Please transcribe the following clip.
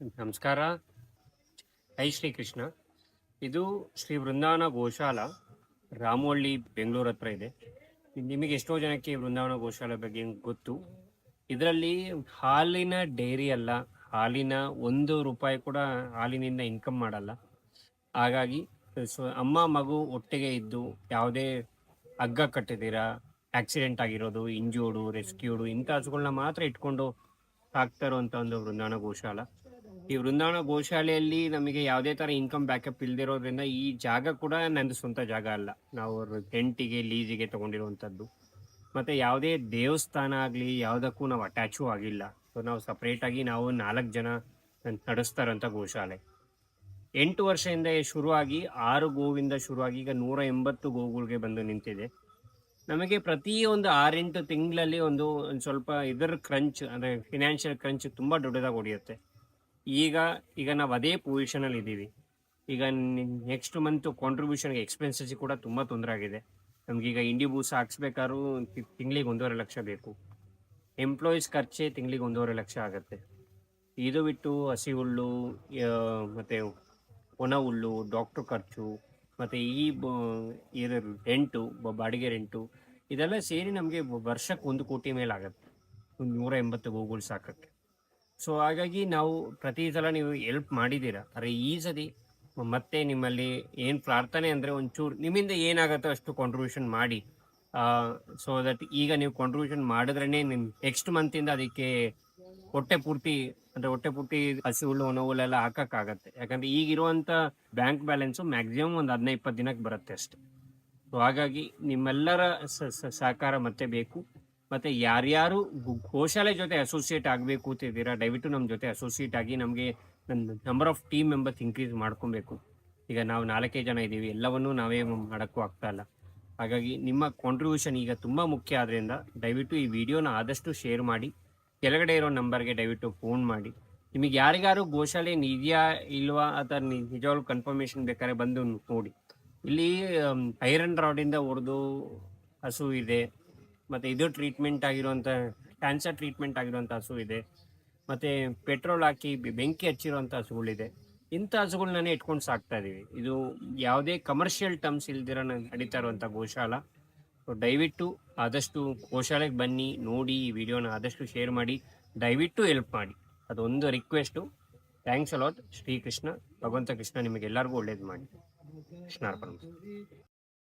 ನಮಸ್ಕಾರ. ಐ ಶ್ರೀಕೃಷ್ಣ ಇದು ಶ್ರೀ ವೃಂದಾವನ ಗೋಶಾಲ ರಾಮೋಳ್ಳಿ ಬೆಂಗಳೂರು ಹತ್ರ ಇದೆ. ನಿಮಗೆ ಎಷ್ಟೋ ಜನಕ್ಕೆ ವೃಂದಾವನ ಗೋಶಾಲ ಬಗ್ಗೆ ಗೊತ್ತು. ಇದರಲ್ಲಿ ಹಾಲಿನ ಡೈರಿ ಅಲ್ಲ, ಹಾಲಿನ ಒಂದು ರೂಪಾಯಿ ಕೂಡ ಹಾಲಿನಿಂದ ಇನ್ಕಮ್ ಮಾಡಲ್ಲ. ಹಾಗಾಗಿ ಅಮ್ಮ, ಮಗು ಒಟ್ಟಿಗೆ ಇದ್ದು ಯಾವುದೇ ಹಗ್ಗ ಕಟ್ಟಿದ್ದೀರಾ, ಆಕ್ಸಿಡೆಂಟ್ ಆಗಿರೋದು, ಇಂಜೂರ್ಡು ರೆಸ್ಕ್ಯೂಡು ಇಂಥ ಹಸುಗಳನ್ನ ಮಾತ್ರ ಇಟ್ಕೊಂಡು ಸಾಕ್ತಾ ಇರುವಂಥ ಒಂದು ವೃಂದಾವನ ಗೋಶಾಲ. ಈ ವೃಂದಾವನ ಗೋಶಾಲೆಯಲ್ಲಿ ನಮಗೆ ಯಾವುದೇ ತರ ಇನ್ಕಮ್ ಬ್ಯಾಕಪ್ ಇಲ್ದಿರೋದ್ರಿಂದ ಈ ಜಾಗ ಕೂಡ ನಂದು ಸ್ವಂತ ಜಾಗ ಅಲ್ಲ. ನಾವು ರೆಂಟಿಗೆ ಲೀಸಿಗೆ ತಗೊಂಡಿರುವಂಥದ್ದು. ಮತ್ತೆ ಯಾವುದೇ ದೇವಸ್ಥಾನ ಆಗಲಿ ಯಾವುದಕ್ಕೂ ನಾವು ಅಟ್ಯಾಚು ಆಗಿಲ್ಲ. ಸೊ ನಾವು ಸಪ್ರೇಟಾಗಿ ನಾವು ನಾಲ್ಕು ಜನ ನಡೆಸ್ತಾರಂಥ ಗೋಶಾಲೆ. ಎಂಟು ವರ್ಷದಿಂದ ಶುರುವಾಗಿ ಆರು ಗೋವಿಂದ ಶುರುವಾಗಿ ಈಗ ನೂರ ಎಂಬತ್ತು ಗೋಗಳಿಗೆ ಬಂದು ನಿಂತಿದೆ. ನಮಗೆ ಪ್ರತಿ ಒಂದು ಆರೆಂಟು ತಿಂಗಳಲ್ಲಿ ಒಂದು ಒಂದು ಸ್ವಲ್ಪ ಇದರ ಕ್ರಂಚ್ ಅಂದರೆ ಫಿನಾನ್ಷಿಯಲ್ ಕ್ರಂಚ್ ತುಂಬ ದೊಡ್ಡದಾಗಿ ಹೊಡೆಯುತ್ತೆ. ಈಗ ಈಗ ನಾವು ಅದೇ ಪೊಸಿಷನಲ್ಲಿ ಇದ್ದೀವಿ. ಈಗ ನೆಕ್ಸ್ಟ್ ಮಂತ್ ಕಾಂಟ್ರಿಬ್ಯೂಷನ್ಗೆ ಎಕ್ಸ್ಪೆನ್ಸಸ್ ಕೂಡ ತುಂಬ ತೊಂದರೆ ಆಗಿದೆ. ನಮಗೀಗ ಇಂಡಿ ಬೂಸ್ ಹಾಕ್ಸ್ಬೇಕಾದ್ರೂ ತಿಂಗಳಿಗೆ ಒಂದೂವರೆ ಲಕ್ಷ ಬೇಕು. ಎಂಪ್ಲಾಯೀಸ್ ಖರ್ಚೇ ತಿಂಗಳಿಗೆ ಒಂದೂವರೆ ಲಕ್ಷ ಆಗುತ್ತೆ. ಇದು ಬಿಟ್ಟು ಹಸಿ ಹುಲ್ಲು ಮತ್ತು ಒಣ ಹುಲ್ಲು ಡಾಕ್ಟ್ರ್ ಖರ್ಚು, ಮತ್ತು ಈ ಬ- ಇದು ರೆಂಟು ಬಾಡಿಗೆ ರೆಂಟು ಇದೆಲ್ಲ ಸೇರಿ ನಮಗೆ ವರ್ಷಕ್ಕೆ ಒಂದು ಕೋಟಿ ಮೇಲೆ ಆಗುತ್ತೆ. ಒಂದು ನೂರ ಎಂಬತ್ತು ಗೋಗಳು ಸಾಕಕ್ಕೆ. ಸೊ ಹಾಗಾಗಿ ನಾವು ಪ್ರತಿ ಸಲ ನೀವು ಎಲ್ಪ್ ಮಾಡಿದ್ದೀರಾ? ಅರೆ, ಈ ಸತಿ ಮತ್ತೆ ನಿಮ್ಮಲ್ಲಿ ಏನು ಪ್ರಾರ್ಥನೆ ಅಂದರೆ ಒಂಚೂರು ನಿಮ್ಮಿಂದ ಏನಾಗುತ್ತೋ ಅಷ್ಟು ಕಾಂಟ್ರಿಬ್ಯೂಷನ್ ಮಾಡಿ. ಸೊ ದಟ್ ಈಗ ನೀವು ಕಾಂಟ್ರಿಬ್ಯೂಷನ್ ಮಾಡಿದ್ರೇ ನಿಮ್ಮ ನೆಕ್ಸ್ಟ್ ಮಂತಿಂದ ಅದಕ್ಕೆ ಹೊಟ್ಟೆ ಪೂರ್ತಿ, ಅಂದರೆ ಹೊಟ್ಟೆ ಪೂರ್ತಿ ಹಸಿ ಹುಲ್ಲು ಒಣ ಯಾಕಂದ್ರೆ ಹಾಕೋಕ್ಕಾಗತ್ತೆ ಯಾಕಂದರೆ ಈಗಿರುವಂಥ ಬ್ಯಾಂಕ್ ಬ್ಯಾಲೆನ್ಸು ಮ್ಯಾಕ್ಸಿಮಮ್ ಒಂದು ಹದಿನೈದು ಇಪ್ಪತ್ತು ದಿನಕ್ಕೆ ಬರುತ್ತೆ ಅಷ್ಟೆ. ಸೊ ಹಾಗಾಗಿ ನಿಮ್ಮೆಲ್ಲರ ಸಹಕಾರ ಮತ್ತೆ ಬೇಕು. ಮತ್ತೆ ಯಾರ್ಯಾರು ಗೋಶಾಲೆ ಜೊತೆ ಅಸೋಸಿಯೇಟ್ ಆಗಬೇಕು ಅಂತ ಇದ್ದೀರಾ, ದಯವಿಟ್ಟು ನಮ್ಮ ಜೊತೆ ಅಸೋಸಿಯೇಟ್ ಆಗಿ ನಮಗೆ number of team members increase ಮಾಡ್ಕೊಬೇಕು. ಈಗ ನಾವು ನಾಲ್ಕೇ ಜನ ಇದ್ದೀವಿ, ಎಲ್ಲವನ್ನೂ ನಾವೇ ಮಾಡೋಕ್ಕೂ ಆಗ್ತಾ ಇಲ್ಲ. ಹಾಗಾಗಿ ನಿಮ್ಮ ಕಾಂಟ್ರಿಬ್ಯೂಷನ್ ಈಗ ತುಂಬ ಮುಖ್ಯ ಆದ್ದರಿಂದ ದಯವಿಟ್ಟು ಈ ವಿಡಿಯೋನ ಆದಷ್ಟು ಶೇರ್ ಮಾಡಿ, ಕೆಳಗಡೆ ಇರೋ ನಂಬರ್ಗೆ ದಯವಿಟ್ಟು ಫೋನ್ ಮಾಡಿ. ನಿಮಗೆ ಯಾರಿಗಾರು ಗೋಶಾಲೆ ಇದೆಯಾ ಇಲ್ವಾ ಅಥವಾ ನಿಜವಾಗ್ಲೂ ಕನ್ಫರ್ಮೇಶನ್ ಬೇಕಾದ್ರೆ ಬಂದು ನೋಡಿ. ಇಲ್ಲಿ ಐರನ್ ರಾಡಿಂದ ಹೊಡೆದು ಹಸು ಇದೆ. ಮತ್ತು ಇದು ಟ್ರೀಟ್ಮೆಂಟ್ ಆಗಿರುವಂಥ ಕ್ಯಾನ್ಸರ್ ಟ್ರೀಟ್ಮೆಂಟ್ ಆಗಿರುವಂಥ ಹಸು ಇದೆ ಮತ್ತು ಪೆಟ್ರೋಲ್ ಹಾಕಿ ಬೆಂಕಿ ಹಚ್ಚಿರುವಂಥ ಹಸುಗಳಿದೆ. ಇಂಥ ಹಸುಗಳನ್ನೇ ಇಟ್ಕೊಂಡು ಸಾಕ್ತಾ ಇದೀವಿ. ಇದು ಯಾವುದೇ ಕಮರ್ಷಿಯಲ್ ಟರ್ಮ್ಸ್ ಇಲ್ದಿರ ನಡೀತಾ ಇರುವಂಥ ಗೋಶಾಲ. ಸೊ ದಯವಿಟ್ಟು ಆದಷ್ಟು ಗೋಶಾಲೆಗೆ ಬನ್ನಿ, ನೋಡಿ ಈ ವಿಡಿಯೋನ ಆದಷ್ಟು ಶೇರ್ ಮಾಡಿ. ದಯವಿಟ್ಟು ಹೆಲ್ಪ್ ಮಾಡಿ. ಅದೊಂದು ರಿಕ್ವೆಸ್ಟು ಥ್ಯಾಂಕ್ಸ್ ಅಲಾಟ್ ಶ್ರೀಕೃಷ್ಣ, ಭಗವಂತ ಕೃಷ್ಣ ನಿಮಗೆಲ್ಲರಿಗೂ ಒಳ್ಳೇದು ಮಾಡಿ. ಕೃಷ್ಣಾರ್ಪಣ.